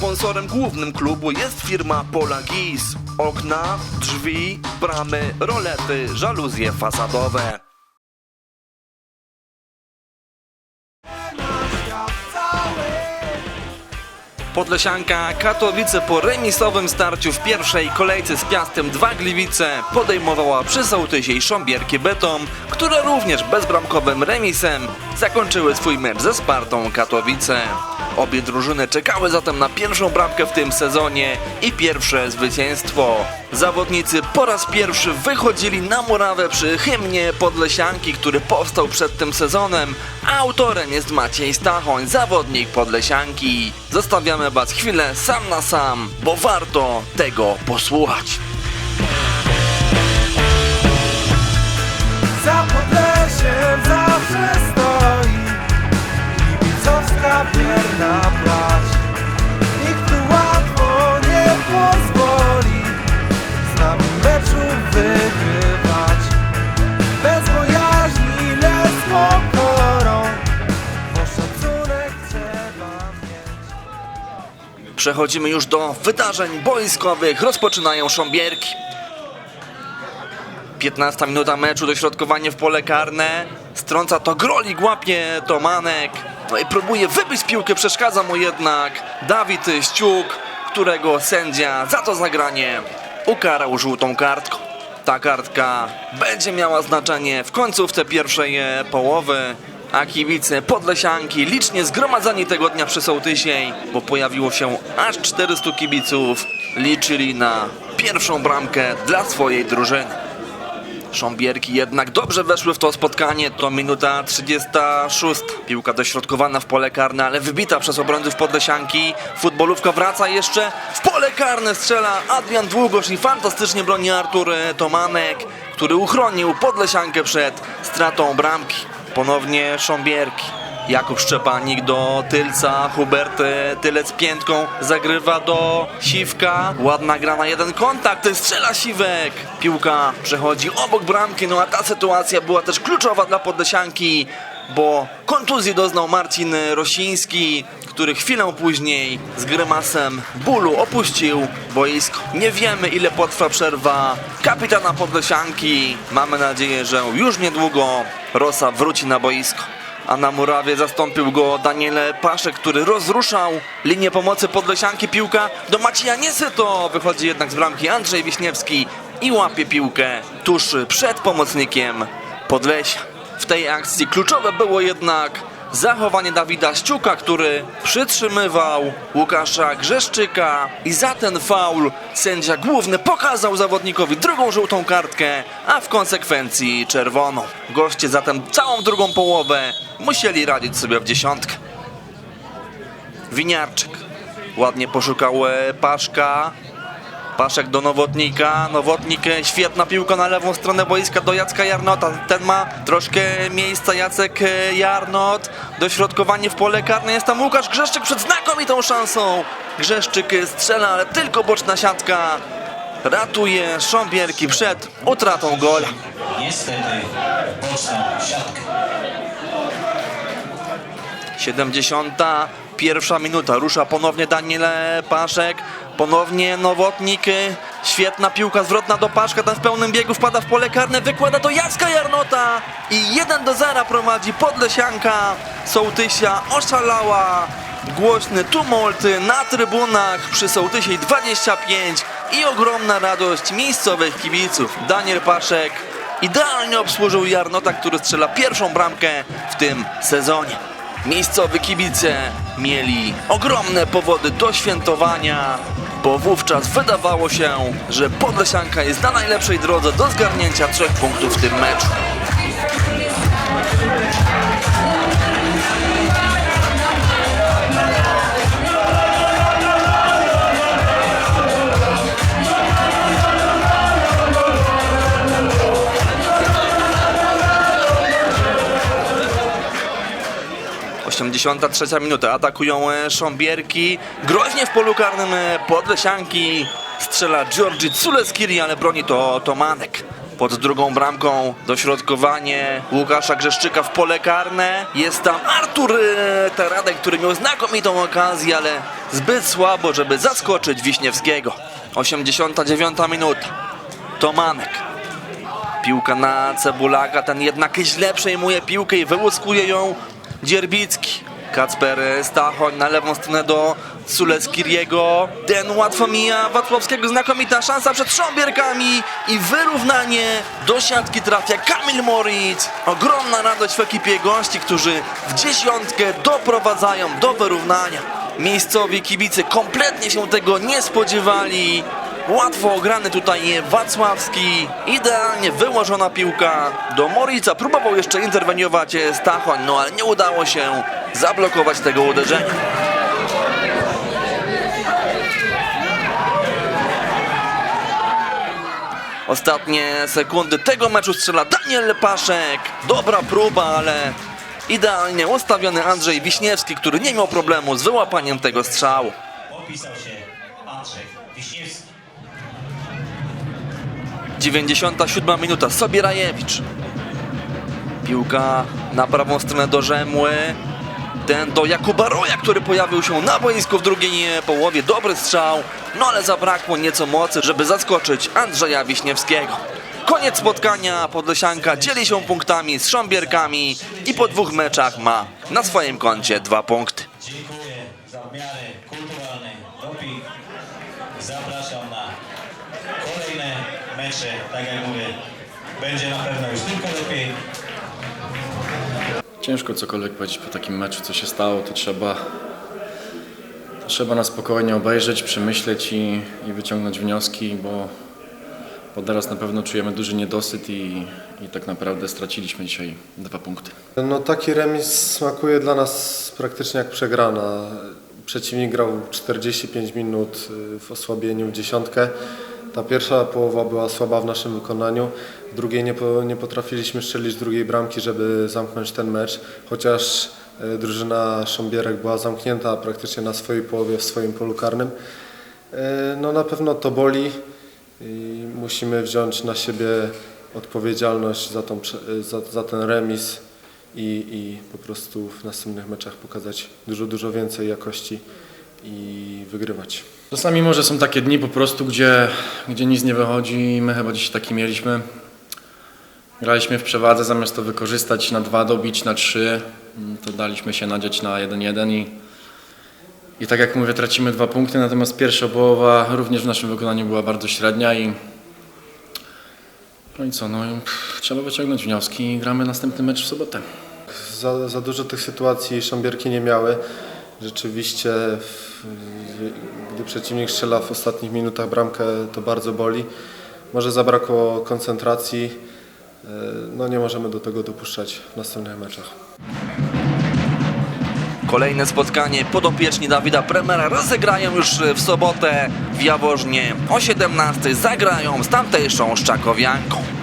sponsorem głównym klubu jest firma Pola Gis. Okna, drzwi, bramy, rolety, żaluzje fasadowe. Podlesianka Katowice po remisowym starciu w pierwszej kolejce z Piastem 2 Gliwice podejmowała przy sołtysiej Sząbierki Beton, które również bezbramkowym remisem zakończyły swój mecz ze Spartą Katowice. Obie drużyny czekały zatem na pierwszą bramkę w tym sezonie i pierwsze zwycięstwo. Zawodnicy po raz pierwszy wychodzili na murawę przy hymnie Podlesianki, który powstał przed tym sezonem, a autorem jest Maciej Stachoń, zawodnik Podlesianki. Zostawiamy Was chwilę sam na sam, bo warto tego posłuchać. Za Podlesiem zawsze Nikt tu łatwo nie pozwoli meczu wygrywać Bez lecz z pokorą Przechodzimy już do wydarzeń boiskowych. Rozpoczynają Sząbierki. 15 minuta meczu, dośrodkowanie w pole karne. Strąca to Grolik, łapie to Manek. No i próbuje wybić piłkę, przeszkadza mu jednak Dawid Ściuk, którego sędzia za to zagranie ukarał żółtą kartką. Ta kartka będzie miała znaczenie w końcówce pierwszej połowy, a kibice Podlesianki licznie zgromadzeni tego dnia przy Sołtysiej, bo pojawiło się aż 400 kibiców, liczyli na pierwszą bramkę dla swojej drużyny. Sząbierki jednak dobrze weszły w to spotkanie. To minuta 36. Piłka dośrodkowana w pole karne, ale wybita przez obrońców Podlesianki. Futbolówka wraca jeszcze w pole karne. Strzela Adrian Długosz i fantastycznie broni Artur e, Tomanek, który uchronił Podlesiankę przed stratą bramki. Ponownie Sząbierki. Jakub Szczepanik do Tylca, Hubert Tylec piętką zagrywa do Siwka. Ładna gra na jeden kontakt, strzela Siwek. Piłka przechodzi obok bramki, no a ta sytuacja była też kluczowa dla Podlesianki, bo kontuzji doznał Marcin Rosiński, który chwilę później z grymasem bólu opuścił boisko. Nie wiemy ile potrwa przerwa kapitana Podlesianki. Mamy nadzieję, że już niedługo Rosa wróci na boisko a na murawie zastąpił go Daniel Paszek, który rozruszał linię pomocy Podlesianki. Piłka do Macieja Niesyto. Wychodzi jednak z bramki Andrzej Wiśniewski i łapie piłkę tuż przed pomocnikiem Podlesia. W tej akcji kluczowe było jednak zachowanie Dawida Ściuka, który przytrzymywał Łukasza Grzeszczyka i za ten faul sędzia główny pokazał zawodnikowi drugą żółtą kartkę, a w konsekwencji czerwoną. Goście zatem całą drugą połowę musieli radzić sobie w dziesiątkę. Winiarczyk ładnie poszukał e, Paszka. Paszek do Nowotnika. Nowotnik, e, świetna piłka na lewą stronę boiska do Jacka Jarnota. Ten ma troszkę miejsca Jacek e, Jarnot. Dośrodkowanie w pole karne. Jest tam Łukasz Grzeszczyk przed znakomitą szansą. Grzeszczyk e, strzela, ale tylko boczna siatka. Ratuje Sząbierki przed utratą gola. Niestety, boczna siatka. 70. Pierwsza minuta, rusza ponownie Daniel Paszek, ponownie Nowotnik, y, świetna piłka zwrotna do Paszka, ten w pełnym biegu wpada w pole karne, wykłada to Jacka Jarnota i 1 do 0 prowadzi Podlesianka, Sołtysia oszalała, głośny tumult na trybunach przy Sołtysiej 25 i ogromna radość miejscowych kibiców. Daniel Paszek idealnie obsłużył Jarnota, który strzela pierwszą bramkę w tym sezonie. Miejscowi kibice mieli ogromne powody do świętowania, bo wówczas wydawało się, że Podlesianka jest na najlepszej drodze do zgarnięcia trzech punktów w tym meczu. Osiemdziesiąta trzecia minuta. Atakują e, Sząbierki. Groźnie w polu karnym e, Podlesianki. Strzela Georgi Culeskiri, ale broni to Tomanek. Pod drugą bramką dośrodkowanie Łukasza Grzeszczyka w pole karne. Jest tam Artur e, Taradek, który miał znakomitą okazję, ale zbyt słabo, żeby zaskoczyć Wiśniewskiego. 89 minuta. Tomanek. Piłka na Cebulaka, ten jednak źle przejmuje piłkę i wyłuskuje ją Dzierbicki. Kacper Stachoń na lewą stronę do Suleskiriego. Ten łatwo mija Wacławskiego, znakomita szansa przed Sząbierkami i wyrównanie do siatki trafia Kamil Moritz. Ogromna radość w ekipie gości, którzy w dziesiątkę doprowadzają do wyrównania. Miejscowi kibice kompletnie się tego nie spodziewali. Łatwo ograny tutaj Wacławski. Idealnie wyłożona piłka do Morica. Próbował jeszcze interweniować Stachoń, no ale nie udało się zablokować tego uderzenia. Ostatnie sekundy tego meczu strzela Daniel Lepaszek. Dobra próba, ale idealnie ustawiony Andrzej Wiśniewski, który nie miał problemu z wyłapaniem tego strzału. Popisał się Andrzej Wiśniewski. 97 minuta, Sobierajewicz. Piłka na prawą stronę do Rzemły. Ten do Jakuba Roja, który pojawił się na boisku w drugiej połowie. Dobry strzał, no ale zabrakło nieco mocy, żeby zaskoczyć Andrzeja Wiśniewskiego. Koniec spotkania, Podlesianka dzieli się punktami z Sząbierkami i po dwóch meczach ma na swoim koncie dwa punkty. Dziękuję za w miarę kulturalny doping. Zapraszam na kolejne mecze. Tak jak mówię, będzie na pewno już tylko lepiej. Ciężko cokolwiek powiedzieć po takim meczu, co się stało, to trzeba, to trzeba na spokojnie obejrzeć, przemyśleć i, i wyciągnąć wnioski, bo, bo teraz na pewno czujemy duży niedosyt i, i tak naprawdę straciliśmy dzisiaj dwa punkty. No taki remis smakuje dla nas praktycznie jak przegrana. Przeciwnik grał 45 minut y, w osłabieniu w dziesiątkę. Ta pierwsza połowa była słaba w naszym wykonaniu. W drugiej nie, po, nie potrafiliśmy strzelić drugiej bramki, żeby zamknąć ten mecz. Chociaż y, drużyna Sząbierek była zamknięta praktycznie na swojej połowie w swoim polu karnym. Y, No na pewno to boli i musimy wziąć na siebie odpowiedzialność za, tą, prze- za, za ten remis i, i po prostu w następnych meczach pokazać dużo, dużo więcej jakości i wygrywać. Czasami może są takie dni po prostu, gdzie, gdzie nic nie wychodzi my chyba dziś taki mieliśmy. Graliśmy w przewadze, zamiast to wykorzystać na dwa, dobić na trzy, mm, to daliśmy się nadzieć na 1-1 i, i tak jak mówię, tracimy dwa punkty, natomiast pierwsza połowa również w naszym wykonaniu była bardzo średnia i no i co, no trzeba wyciągnąć wnioski i gramy następny mecz w sobotę. Za, za dużo tych sytuacji Szambierki nie miały. Rzeczywiście, gdy przeciwnik strzela w ostatnich minutach bramkę, to bardzo boli. Może zabrakło koncentracji. E, No nie możemy do tego dopuszczać w następnych meczach. Kolejne spotkanie podopieczni Dawida Premera rozegrają już w sobotę w Jaworznie o 17 zagrają z tamtejszą Szczakowianką.